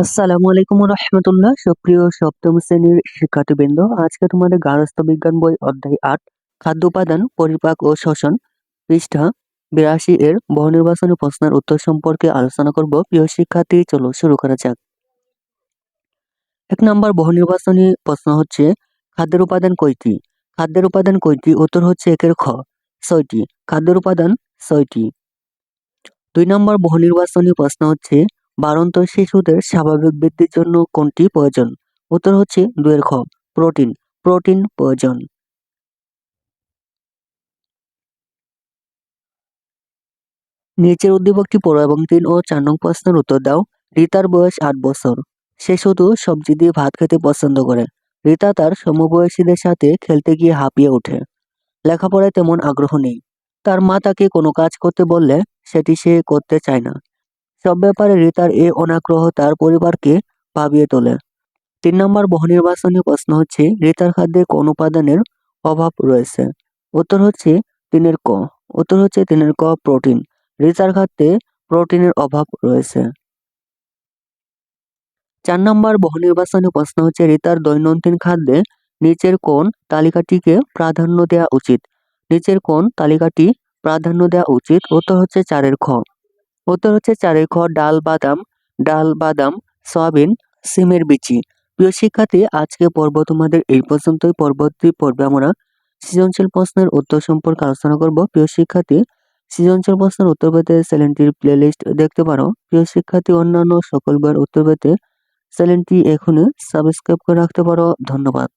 আসসালামু আলাইকুম রহমতুল্লাহ। সুপ্রিয় সপ্তম শ্রেণির শিক্ষার্থীবৃন্দ, আজকে তোমাদের গার্হস্থ্য বিজ্ঞান বই অধ্যায় আট, খাদ্য উপাদান, পরিপাক ও শ্বসন পৃষ্ঠা বিরাশি এর বহু নির্বাচনী প্রশ্নের উত্তর সম্পর্কে আলোচনা করব। প্রিয় শিক্ষার্থী, চলো শুরু করা যাক। এক নম্বর বহু নির্বাচনী প্রশ্ন হচ্ছে, খাদ্যের উপাদান কয়টি? খাদ্যের উপাদান কয়টি? উত্তর হচ্ছে একের খ, ছয়টি। খাদ্যের উপাদান ছয়টি। দুই নম্বর বহু নির্বাচনী প্রশ্ন হচ্ছে বাড়ন্ত শিশুদের স্বাভাবিক বৃদ্ধির জন্য কোনটি প্রয়োজন? উত্তর হচ্ছে দুয়ের খ প্রোটিন প্রোটিন প্রয়োজন। নিচের উদ্দীপকটি পড়ো এবং তিন ও চার নং প্রশ্নের উত্তর দাও। রিতার বয়স আট বছর। সে শুধু সবজি দিয়ে ভাত খেতে পছন্দ করে। রিতা তার সমবয়সীদের সাথে খেলতে গিয়ে হাঁপিয়ে ওঠে। লেখাপড়ায় তেমন আগ্রহ নেই। তার মা তাকে কোনো কাজ করতে বললে সেটি সে করতে চায় না। সব ব্যাপারে রিতার এ অনাগ্রহ তার পরিবারকে ভাবিয়ে তোলে। তিন নম্বর বহুনির্বাচনী প্রশ্ন হচ্ছে, রিতার খাদ্যে কোন উপাদানের অভাব রয়েছে? উত্তর হচ্ছে তিনের ক। উত্তর হচ্ছে তিনের ক, প্রোটিন। রিতার খাদ্যে প্রোটিনের অভাব রয়েছে। চার নম্বর বহুনির্বাচনী প্রশ্ন হচ্ছে, রিতার দৈনন্দিন খাদ্যে নিচের কোন তালিকাটিকে প্রাধান্য দেওয়া উচিত? নিচের কোন তালিকাটি প্রাধান্য দেওয়া উচিত? উত্তর হচ্ছে চারের খ। উত্তর হচ্ছে চারের খ ডাল, বাদাম ডাল, বাদাম, সয়াবিন, সিমের বিচি। প্রিয় শিক্ষার্থী, আজকে পর্ব তোমাদের এই পর্যন্তই। পরবর্তী পর্বে আমরা সৃজনশীল প্রশ্নের উত্তর সম্পর্কে আলোচনা করব। প্রিয় শিক্ষার্থী, সৃজনশীল প্রশ্নের উত্তর পেতে চ্যানেলটির প্লেলিস্ট দেখতে পারো। প্রিয় শিক্ষার্থী, অন্যান্য সকল বইয়ের উত্তর পেতে চ্যানেলটি এখনই সাবস্ক্রাইব করে রাখতে পারো। ধন্যবাদ।